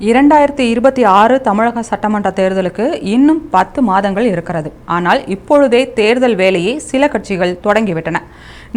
இரண்டாயிரத்தி இருபத்தி ஆறு தமிழக சட்டமன்ற தேர்தலுக்கு இன்னும் பத்து மாதங்கள் இருக்கிறது. ஆனால் இப்பொழுதே தேர்தல் வேலையை சில கட்சிகள் தொடங்கிவிட்டன.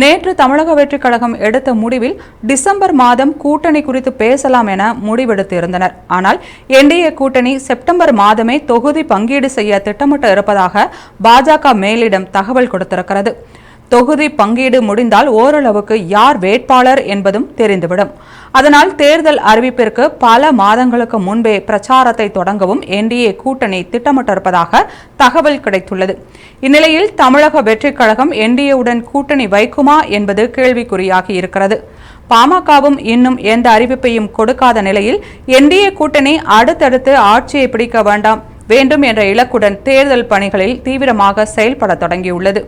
நேற்று தமிழக வெற்றிக் கழகம் எடுத்த முடிவில் டிசம்பர் மாதம் கூட்டணி குறித்து பேசலாம் என முடிவெடுத்து இருந்தனர் ஆனால் என்டிஏ கூட்டணி செப்டம்பர் மாதமே தொகுதி பங்கீடு செய்ய திட்டமிட்டு இருப்பதாக பாஜக மேலிடம் தகவல் கொடுத்திருக்கிறது. தொகுதி பங்கீடு முடிந்தால் ஓரளவுக்கு யார் வேட்பாளர் என்பதும் தெரிந்துவிடும். அதனால் தேர்தல் அறிவிப்பிற்கு பல மாதங்களுக்கு முன்பே பிரச்சாரத்தை தொடங்கவும் என்டிஏ கூட்டணி திட்டமிட்டிருப்பதாக தகவல் கிடைத்துள்ளது. இந்நிலையில் தமிழக வெற்றிக் கழகம் என்டிஏவுடன் கூட்டணி வைக்குமா என்பது கேள்விக்குறியாகி இருக்கிறது. பாமகவும் இன்னும் எந்த அறிவிப்பையும் கொடுக்காத நிலையில் என்டிஏ கூட்டணி அடுத்தடுத்து ஆட்சியை பிடிக்க வேண்டாம் வேண்டும் என்ற இலக்குடன் தேர்தல் பணிகளில் தீவிரமாக செயல்பட தொடங்கியுள்ளது.